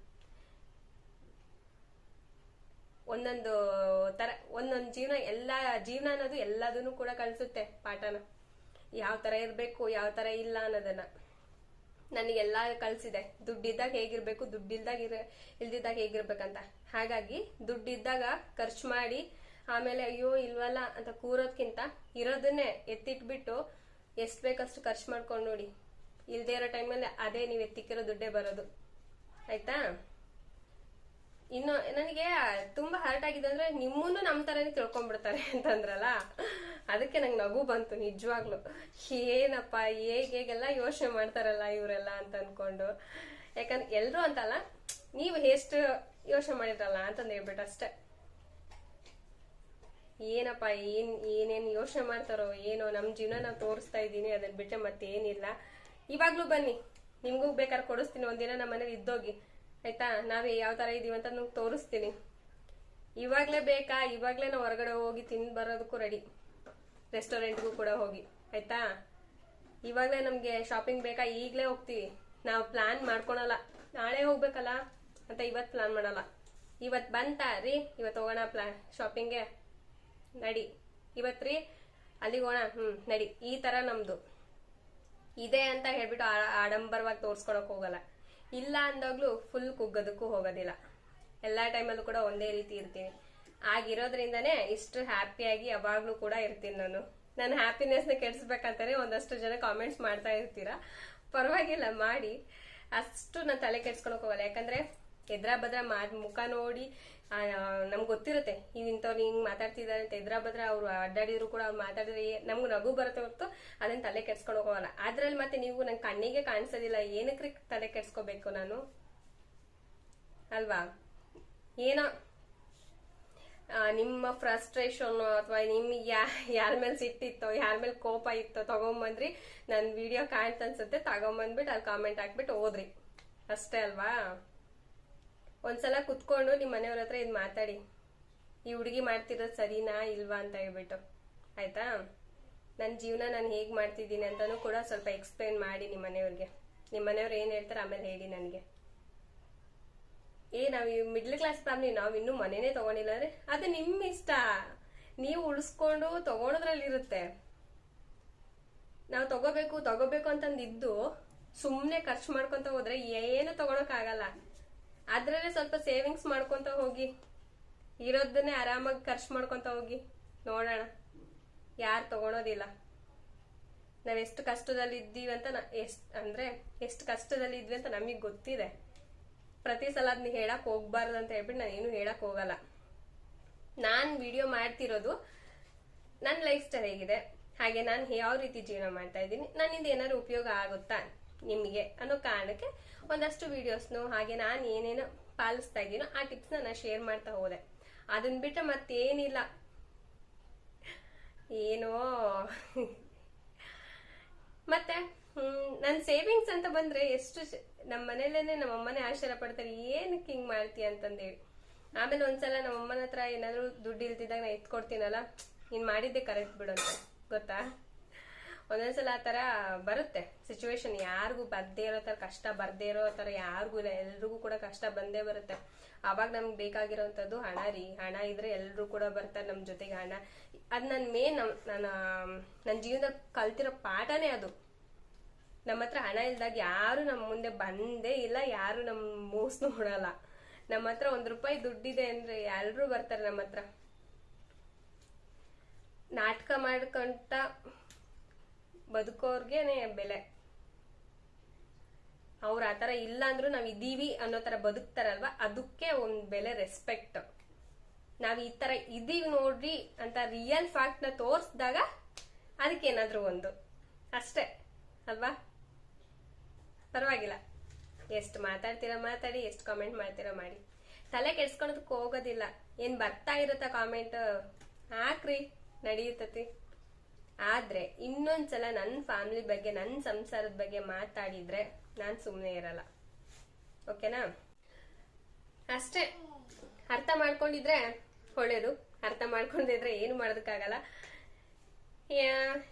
ಒಂದೊಂದು ತರ, ಒಂದೊಂದು ಜೀವನ, ಎಲ್ಲ ಜೀವನ ಅನ್ನೋದು ಎಲ್ಲದನ್ನು ಕೂಡ ಕಲಿಸುತ್ತೆ ಪಾಠನ. ಯಾವ ತರ ಇರ್ಬೇಕು, ಯಾವ ತರ ಇಲ್ಲ ಅನ್ನೋದನ್ನ. ನನಗೆಲ್ಲ ಕಲ್ಸಿದೆ ದುಡ್ಡಿದ್ದಾಗ ಹೇಗಿರ್ಬೇಕು, ದುಡ್ಡಿಲ್ದಾಗ ಇರ, ಇಲ್ದಿದ್ದಾಗ ಹೇಗಿರ್ಬೇಕಂತ. ಹಾಗಾಗಿ ದುಡ್ಡಿದ್ದಾಗ ಖರ್ಚು ಮಾಡಿ ಆಮೇಲೆ ಅಯ್ಯೋ ಇಲ್ವಲ್ಲ ಅಂತ ಕೂರೋದ್ಕಿಂತ ಇರೋದನ್ನೇ ಎತ್ತಿಟ್ಬಿಟ್ಟು ಎಷ್ಟು ಬೇಕಷ್ಟು ಖರ್ಚು ಮಾಡ್ಕೊಂಡು ನೋಡಿ. ಇಲ್ಲದೆ ಇರೋ ಟೈಮಲ್ಲಿ ಅದೇ ನೀವು ಎತ್ತಿಕ್ಕಿರೋ ದುಡ್ಡೇ ಬರೋದು. ಆಯ್ತಾ? ಇನ್ನು ನನಗೆ ತುಂಬಾ ಹರ್ಟ್ ಆಗಿದೆ ಅಂದ್ರೆ ನಿಮ್ಮನ್ನು ನಮ್ಮ ತರನೇ ತಿಳ್ಕೊಂಡ್ಬಿಡ್ತಾರೆ ಅಂತಂದ್ರಲ್ಲ? ಅದಕ್ಕೆ ನಂಗೆ ನಗು ಬಂತು ನಿಜವಾಗ್ಲು. ಏನಪ್ಪ, ಹೇಗೆ ಹೇಗೆಲ್ಲ ಯೋಚನೆ ಮಾಡ್ತಾರಲ್ಲ ಇವರೆಲ್ಲ ಅಂತ ಅನ್ಕೊಂಡು. ಯಾಕಂದ್ರೆ ಎಲ್ರು ಅಂತಲ್ಲ, ನೀವು ಎಷ್ಟು ಯೋಚನೆ ಮಾಡಿದ್ರಲ್ಲ ಅಂತಂದು ಹೇಳ್ಬಿಟ್ಟು ಅಷ್ಟೇ. ಏನಪ್ಪ, ಏನ್, ಏನೇನ್ ಯೋಚನೆ ಮಾಡ್ತಾರೋ ಏನೋ ನಮ್ ಜೀವನ ನಾವು ತೋರಿಸ್ತಾ ಇದ್ದೀನಿ ಅದನ್ನ ಬಿಟ್ಟರೆ ಮತ್ತೆ ಏನಿಲ್ಲ ಇವಾಗ್ಲೂ ಬನ್ನಿ, ನಿಮ್ಗೂ ಬೇಕಾದ್ರೆ ಕೊಡಿಸ್ತೀನಿ, ಒಂದಿನ ನಮ್ಮ ಮನೇಲಿ ಇದ್ದೋಗಿ. ಆಯ್ತಾ? ನಾವೇ ಯಾವ ತರ ಇದೀವಿ ಅಂತ ನಿಮ್ಗೆ ತೋರಿಸ್ತೀನಿ. ಇವಾಗ್ಲೇ ಬೇಕಾ? ಇವಾಗ್ಲೇ ನಾವು ಹೊರಗಡೆ ಹೋಗಿ ತಿಂದು ಬರೋದಕ್ಕೂ ರೆಡಿ ರೆಸ್ಟೋರೆಂಟ್ಗೂ ಕೂಡ ಹೋಗಿ. ಆಯ್ತಾ? ಇವಾಗಲೇ ನಮಗೆ ಶಾಪಿಂಗ್ ಬೇಕಾ? ಈಗಲೇ ಹೋಗ್ತೀವಿ. ನಾವು ಪ್ಲಾನ್ ಮಾಡ್ಕೊಳಲ್ಲ. ನಾಳೆ ಹೋಗ್ಬೇಕಲ್ಲ? ಅಂತ ಇವತ್ತು ಪ್ಲಾನ್ ಮಾಡಲ್ಲ. ಇವತ್ತು ಬಂತ? ರೀ ಇವತ್ತು ಹೋಗೋಣ ಪ್ಲಾ ಶಾಪಿಂಗ್ಗೆ ನಡಿ. ಇವತ್ರಿ ಅಲ್ಲಿಗೆ ಹೋಗೋಣ. ಹ್ಮ್, ನಡಿ. ಈ ತರ ನಮ್ದು. ಇದೆ ಅಂತ ಹೇಳ್ಬಿಟ್ಟು ಆಡಂಬರವಾಗಿ ತೋರ್ಸ್ಕೊಳಕ್ ಹೋಗಲ್ಲ. ಇಲ್ಲ ಅಂದಾಗ್ಲೂ ಫುಲ್ ಕುಗ್ಗದಕ್ಕೂ ಹೋಗೋದಿಲ್ಲ. ಎಲ್ಲಾ ಟೈಮಲ್ಲೂ ಕೂಡ ಒಂದೇ ರೀತಿ ಇರ್ತೀನಿ. ಆಗಿರೋದ್ರಿಂದನೇ ಇಷ್ಟು ಹ್ಯಾಪಿಯಾಗಿ ಯಾವಾಗ್ಲೂ ಕೂಡ ಇರ್ತೀನಿ ನಾನು. ನನ್ನ ಹ್ಯಾಪಿನೆಸ್ನ ಕೆಡಿಸ್ಬೇಕಂತಾನೆ ಒಂದಷ್ಟು ಜನ ಕಾಮೆಂಟ್ಸ್ ಮಾಡ್ತಾ ಇರ್ತೀರಾ? ಪರವಾಗಿಲ್ಲ, ಮಾಡಿ. ಅಷ್ಟು ನಾನು ತಲೆ ಕೆಡ್ಸ್ಕೊಳಕ್ ಹೋಗಲ್ಲ. ಯಾಕಂದ್ರೆ ಎದ್ರ ಬದ್ರ ಮುಖ ನೋಡಿ ನಮ್ಗೆ ಗೊತ್ತಿರುತ್ತೆ. ಇವ್ ಇಂಥವ್ರು ಹಿಂಗ್ ಮಾತಾಡ್ತಿದ್ದಾರೆ ಅಂತ ಎದ್ರ ಬದ್ರ ಅವ್ರು ಅಡ್ಡಾಡಿದ್ರು ಕೂಡ ಅವ್ರು ಮಾತಾಡಿದ್ರೆ ನಮ್ಗೆ ನಗು ಬರುತ್ತೆ ಹೊತ್ತು ಅದನ್ನ ತಲೆ ಕೆಡ್ಸ್ಕೊಂಡು ಹೋಗೋಲ್ಲ ಅದ್ರಲ್ಲಿ ಮತ್ತೆ ನೀವು ನನ್ ಕಣ್ಣಿಗೆ ಕಾಣಿಸೋದಿಲ್ಲ. ಏನಕ್ರಿ ತಲೆ ಕೆಡ್ಸ್ಕೋಬೇಕು ನಾನು? ಅಲ್ವಾ? ಏನೋ ನಿಮ್ಮ ಫ್ರಸ್ಟ್ರೇಷನ್ ಅಥವಾ ನಿಮ್ಗೆ ಯಾ, ಯಾರ ಮೇಲೆ ಸಿಟ್ಟಿತ್ತೋ, ಯಾರ ಮೇಲೆ ಕೋಪ ಇತ್ತೋ ತಗೊಂಬಂದ್ರಿ. ನನ್ನ ವಿಡಿಯೋ ಕಾಣ್ತ ಅನ್ಸುತ್ತೆ ತಗೊಂಬಂದ್ಬಿಟ್ಟು ಅಲ್ಲಿ ಕಾಮೆಂಟ್ ಹಾಕ್ಬಿಟ್ಟು ಓದ್ರಿ. ಅಷ್ಟೇ ಅಲ್ವಾ? ಒಂದ್ಸಲ ಕುತ್ಕೊಂಡು ನಿಮ್ಮ ಮನೆಯವ್ರ ಹತ್ರ ಇದು ಮಾತಾಡಿ. ಈ ಹುಡುಗಿ ಮಾಡ್ತಿರೋದು ಸರಿನಾ ಇಲ್ವಾ ಅಂತ ಹೇಳ್ಬಿಟ್ಟು. ಆಯ್ತಾ? ನನ್ನ ಜೀವನ ನಾನು ಹೇಗೆ ಮಾಡ್ತಿದ್ದೀನಿ ಅಂತಲೂ ಕೂಡ ಸ್ವಲ್ಪ ಎಕ್ಸ್ಪ್ಲೈನ್ ಮಾಡಿ ನಿಮ್ಮ ಮನೆಯವ್ರಿಗೆ. ನಿಮ್ಮ ಮನೆಯವ್ರು ಏನು ಹೇಳ್ತಾರೆ ಆಮೇಲೆ ಹೇಳಿ ನನಗೆ. ಏ, ನಾವು ಈ ಮಿಡ್ಲ್ ಕ್ಲಾಸ್ ಫ್ಯಾಮಿಲಿ ನಾವು ಇನ್ನೂ ಮನೆನೇ ತಗೊಂಡಿಲ್ಲ ಅಂದರೆ ಅದು ನಿಮ್ಮ ಇಷ್ಟ. ನೀವು ಉಳಿಸ್ಕೊಂಡು ತೊಗೊಳೋದ್ರಲ್ಲಿರುತ್ತೆ ನಾವು ತಗೋಬೇಕು ತಗೋಬೇಕು ಅಂತಂದಿದ್ದು ಸುಮ್ಮನೆ ಖರ್ಚು ಮಾಡ್ಕೊತ ಹೋದ್ರೆ ಏನು ತಗೊಳಕ್ಕಾಗಲ್ಲ. ಅದ್ರಲ್ಲೇ ಸ್ವಲ್ಪ ಸೇವಿಂಗ್ಸ್ ಮಾಡ್ಕೊಂತ ಹೋಗಿ. ಇರೋದನ್ನೇ ಆರಾಮಾಗಿ ಖರ್ಚು ಮಾಡ್ಕೊಂತ ಹೋಗಿ. ನೋಡೋಣ. ಯಾರು ತಗೊಳೋದಿಲ್ಲ. ನಾವ್ ಎಷ್ಟು ಕಷ್ಟದಲ್ಲಿ ಇದ್ದೀವಿ ಅಂತ ಎಷ್ಟ್ ಅಂದ್ರೆ ಎಷ್ಟು ಕಷ್ಟದಲ್ಲಿ ಇದ್ವಿ ಅಂತ ನಮಗೆ ಗೊತ್ತಿದೆ. ಪ್ರತಿ ಸಲ ಅದನ್ನ ಹೇಳಕ್ ಹೋಗ್ಬಾರ್ದು ಅಂತ ಹೇಳ್ಬಿಟ್ಟು ನಾನು ಏನು ಹೇಳಕ್ ಹೋಗಲ್ಲ. ನಾನ್ ವಿಡಿಯೋ ಮಾಡ್ತಿರೋದು ನನ್ನ ಲೈಫ್ ಸ್ಟೈಲ್ ಹೇಗಿದೆ. ಹಾಗೆ ನಾನು ಯಾವ ರೀತಿ ಜೀವನ ಮಾಡ್ತಾ ಇದ್ದೀನಿ. ನನ್ನಿಂದ ಏನಾದ್ರು ಉಪಯೋಗ ಆಗುತ್ತಾ? ನಿಮಗೆ ಅನ್ನೋ ಕಾರಣಕ್ಕೆ ಒಂದಷ್ಟು ವಿಡಿಯೋಸ್ನು ಹಾಗೆ ನಾನು ಏನೇನು ಪಾಲಿಸ್ತಾ ಇದ್ದೀನೋ ಆ ಟಿಪ್ಸ್ನ ನಾನು ಶೇರ್ ಮಾಡ್ತಾ ಹೋದೆ. ಅದನ್ನ ಬಿಟ್ರೆ ಮತ್ತೇನಿಲ್ಲ. ಏನೋ. ಮತ್ತೆ ನನ್ನ ಸೇವಿಂಗ್ಸ್ ಅಂತ ಬಂದ್ರೆ ಎಷ್ಟು ನಮ್ಮ ಮನೇಲೇನೆ ನಮ್ಮ ಅಮ್ಮನೇ ಆಶ್ಚರ್ಯ ಪಡ್ತಾರೆ ಏನಕ್ಕೆ ಹಿಂಗ್ ಮಾಡ್ತೀಯ ಅಂತಂದೇಳಿ. ಆಮೇಲೆ ಒಂದ್ಸಲ ನಮ್ಮ ಅಮ್ಮನ ಹತ್ರ ಏನಾದ್ರು ದುಡ್ಡು ಇಲ್ದಿದ್ದಾಗ ನಾ ಎತ್ಕೊಡ್ತೀನಲ್ಲ, ನೀನ್ ಮಾಡಿದ್ದೆ ಕರೆಕ್ಟ್ ಬಿಡು ಗೊತ್ತಾ? ಒಂದೊಂದ್ಸಲ ಆ ತರ ಬರುತ್ತೆ ಸಿಚುವೇಶನ್ ಯಾರಿಗೂ ಬರ್ದೇ ಇರೋ ತರ ಕಷ್ಟ ಬರ್ದೇ ಇರೋ ತರ ಯಾರಿಗೂ ಇಲ್ಲ, ಎಲ್ರಿಗೂ ಕೂಡ ಕಷ್ಟ ಬಂದೇ ಬರುತ್ತೆ. ಅವಾಗ ನಮ್ಗೆ ಬೇಕಾಗಿರೋಂಥದ್ದು ಹಣ ರೀ. ಹಣ ಇದ್ರೆ ಎಲ್ರು ಕೂಡ ಬರ್ತಾರೆ ನಮ್ ಜೊತೆಗೆ ಹಣ. ಅದ್ ನನ್ ಮೇನ್ ನನ್ನ ನನ್ನ ಜೀವನದಲ್ಲಿ ಕಲ್ತಿರೋ ಪಾಠನೇ ಅದು. ನಮ್ಮ ಹತ್ರ ಹಣ ಇಲ್ದಾಗ ಯಾರು ನಮ್ಮ ಮುಂದೆ ಬಂದೇ ಇಲ್ಲ, ಯಾರು ನಮ್ ಮೋಸ ನೋಡಲ್ಲ. ನಮ್ಮ ಹತ್ರ ಒಂದ್ ರೂಪಾಯಿ ದುಡ್ಡಿದೆ ಅಂದ್ರೆ ಎಲ್ರು ಬರ್ತಾರೆ ನಮ್ಮ ಹತ್ರ. ನಾಟಕ ಮಾಡ್ಕೊಂತ ಬದುಕೋರ್ಗೆನೆ ಬೆಲೆ. ಅವ್ರ ಆತರ ಇಲ್ಲ ಅಂದ್ರೂ ನಾವ್ ಇದೀವಿ ಅನ್ನೋ ತರ ಬದುಕ್ತಾರಲ್ವಾ? ಅದಕ್ಕೆ ಒಂದ್ ಬೆಲೆ ರೆಸ್ಪೆಕ್ಟ್ ನಾವ್ ಈ ತರ ಇದೀವಿ ನೋಡ್ರಿ ಅಂತ ರಿಯಲ್ ಫ್ಯಾಕ್ಟ್ನ ತೋರ್ಸ್ದಾಗ ಅದಕ್ಕೇನಾದ್ರೂ ಒಂದು. ಅಷ್ಟೇ. ಅಲ್ವಾ? ಪರವಾಗಿಲ್ಲ. ಎಷ್ಟು ಮಾತಾಡ್ತೀರಾ ಮಾತಾಡಿ, ಎಷ್ಟು ಕಾಮೆಂಟ್ ಮಾಡ್ತೀರಾ ಮಾಡಿ. ತಲೆ ಕೆಡ್ಸ್ಕೊಳೋದಕ್ಕೆ ಹೋಗೋದಿಲ್ಲ. ಏನ್ ಬರ್ತಾ ಇರುತ್ತ ಕಾಮೆಂಟ್ ಹಾಕ್ರಿ ನಡೆಯುತ್ತತಿ ಆದ್ರೆ ಇನ್ನೊಂದ್ಸಲ ನನ್ನ ಫ್ಯಾಮಿಲಿ ಬಗ್ಗೆ ನನ್ನ ಸಂಸಾರದ ಬಗ್ಗೆ ಮಾತಾಡಿದ್ರೆ ನಾನ್ ಸುಮ್ಮನೆ ಇರಲ್ಲ. ಓಕೆನಾ ಅಷ್ಟೇ. ಅರ್ಥ ಮಾಡ್ಕೊಂಡಿದ್ರೆ ಒಳ್ಳೇದು. ಅರ್ಥ ಮಾಡ್ಕೊಂಡಿದ್ರೆ ಏನು ಮಾಡೋದಕ್ಕಾಗಲ್ಲ. ಯಾ-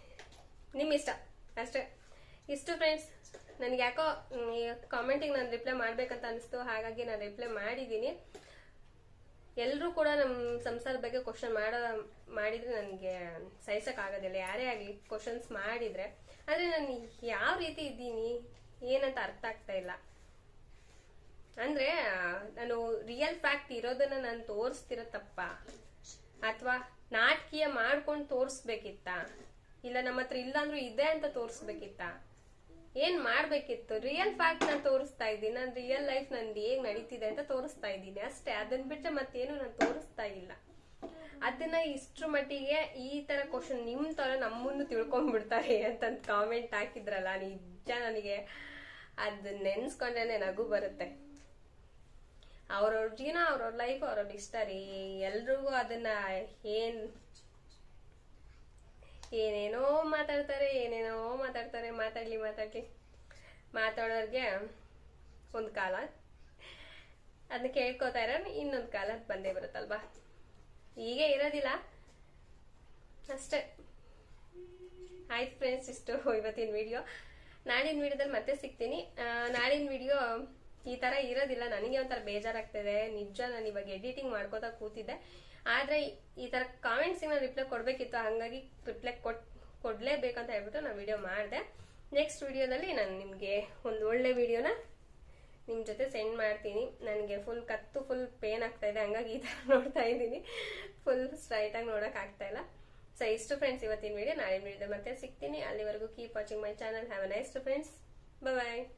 ನಿಮ್ ಇಷ್ಟ ಅಷ್ಟೇ. ಇಷ್ಟು ಫ್ರೆಂಡ್ಸ್ ನನಗೆ ಯಾಕೋ ಕಾಮೆಂಟಿಗೆ ನಾನು ರಿಪ್ಲೈ ಮಾಡ್ಬೇಕಂತ ಅನಿಸ್ತು. ಹಾಗಾಗಿ ನಾನು ರಿಪ್ಲೈ ಮಾಡಿದ್ದೀನಿ ಎಲ್ಲರೂ ಕೂಡ ನಮ್ಮ ಸಂಸಾರದ ಬಗ್ಗೆ ಕ್ವಶನ್ ಮಾಡ, ಮಾಡಿದ್ರೆ ನನಗೆ ಸಹಿಸಕ್ ಆಗೋದಿಲ್ಲ. ಯಾರೇ ಆಗಲಿ ಕ್ವಶನ್ಸ್ ಮಾಡಿದ್ರೆ. ಆದ್ರೆ ನಾನು ಯಾವ ರೀತಿ ಇದ್ದೀನಿ? ಏನಂತ ಅರ್ಥ ಆಗ್ತಾ ಇಲ್ಲ. ಅಂದ್ರೆ, ನಾನು ರಿಯಲ್ ಫ್ಯಾಕ್ಟ್ ಇರೋದನ್ನ ನಾನು ತೋರಿಸ್ತಿರ ತಪ್ಪ ಅಥವಾ ನಾಟಕೀಯ ಮಾಡ್ಕೊಂಡು ತೋರಿಸ್ಬೇಕಿತ್ತ? ಇಲ್ಲ ನಮ್ಮ ಹತ್ರ ಇಲ್ಲ ಅಂದ್ರೂ ಇದೆ ಅಂತ ತೋರಿಸ್ಬೇಕಿತ್ತ? ಏನ್ ಮಾಡ್ಬೇಕಿತ್ತು? ರಿಯಲ್ ಫ್ಯಾಕ್ಟ್ ನಾನು ತೋರಿಸ್ತಾ ಇದ್ದೀನಿ. ನಾನು ರಿಯಲ್ ಲೈಫ್ ನಂದು ಹೇಗ್ ನಡೀತಿದೆ ಅಂತ ತೋರಿಸ್ತಾ ಇದ್ದೀನಿ. ಅಷ್ಟೇ ಅದನ್ನ ಬಿಟ್ಟರೆ ಮತ್ತೇನು ನಾನು ತೋರಿಸ್ತಾ ಇಲ್ಲ. ಅದನ್ನ ಇಷ್ಟ್ರ ಮಟ್ಟಿಗೆ ಈ ತರ ಕ್ವಶನ್ ನಿಮ್ ತರ ನಮ್ಮನ್ನು ತಿಳ್ಕೊಂಡ್ಬಿಡ್ತಾರೆ ಅಂತ ಕಾಮೆಂಟ್ ಹಾಕಿದ್ರಲ್ಲ, ನಿಜ ನನಗೆ ಅದ್ ನೆನ್ಸ್ಕೊಂಡ್ರೆ ನಗು ಬರುತ್ತೆ. ಅವ್ರವ್ರ ಜೀವನ ಅವ್ರವ್ರ ಲೈಫ್ ಅವ್ರವ್ರ ಇಷ್ಟ ರೀ. ಎಲ್ರಿಗೂ ಅದನ್ನ ಏನ್ ಏನೇನೋ ಮಾತಾಡ್ತಾರೆ ಏನೇನೋ ಮಾತಾಡ್ತಾರೆ, ಮಾತಾಡ್ಲಿ ಮಾತಾಡ್ಲಿ ಮಾತಾಡೋರ್ಗೆ ಒಂದು ಕಾಲ. ಅದನ್ನ ಕೇಳ್ಕೊತಾ ಇರೋ ಇನ್ನೊಂದು ಕಾಲ ಬಂದೇ ಬರುತ್ತಲ್ವಾ? ಹೀಗೆ ಇರೋದಿಲ್ಲ. ಅಷ್ಟೇ. ಆಯ್ತು ಫ್ರೆಂಡ್ಸ್ ಇಷ್ಟು ಇವತ್ತಿನ ವಿಡಿಯೋ ನಾಳಿನ ವಿಡಿಯೋದಲ್ಲಿ ಮತ್ತೆ ಸಿಗ್ತೀನಿ. ನಾಳಿನ ವಿಡಿಯೋ ಈ ತರ ಇರೋದಿಲ್ಲ. ನನಗೆ ಒಂಥರ ಬೇಜಾರಾಗ್ತಿದೆ. ನಿಜ ನಾನು ಇವಾಗ ಎಡಿಟಿಂಗ್ ಮಾಡ್ಕೋತಾ ಕೂತಿದ್ದೆ. ಆದ್ರೆ ಈ- ಥರ ತರ ಕಾಮೆಂಟ್ಸ್ ನಾನು ರಿಪ್ಲೈ ಕೊಡಬೇಕಿತ್ತು, ಹಂಗಾಗಿ ರಿಪ್ಲೈ ಕೊಟ್, ಕೊಡ್ಲೇಬೇಕಂತ ಹೇಳ್ಬಿಟ್ಟು ನಾನು ವಿಡಿಯೋ ಮಾಡಿದೆ. ನೆಕ್ಸ್ಟ್ ವಿಡಿಯೋದಲ್ಲಿ ನಾನು ನಿಮಗೆ ಒಂದು ಒಳ್ಳೆ ವಿಡಿಯೋನ ನಿಮ್ಮ ಜೊತೆ ಸೆಂಡ್ ಮಾಡ್ತೀನಿ. ನನಗೆ ಫುಲ್ ಕತ್ತು ಫುಲ್ ಪೇನ್ ಆಗ್ತಾ ಇದೆ, ಹಂಗಾಗಿ ಈ ತರ ನೋಡ್ತಾ ಇದ್ದೀನಿ. ಫುಲ್ ಸ್ಟ್ರೈಟ್ ಆಗಿ ನೋಡಕ್ ಆಗ್ತಾ ಇಲ್ಲ. ಸೊ ಇಷ್ಟು ಫ್ರೆಂಡ್ಸ್ ಇವತ್ತಿನ ವಿಡಿಯೋ ನಾಳೆ ವಿಡಿಯೋ ಮತ್ತೆ ಸಿಗ್ತೀನಿ. ಅಲ್ಲಿವರೆಗೂ keep watching my channel have a nice friends bye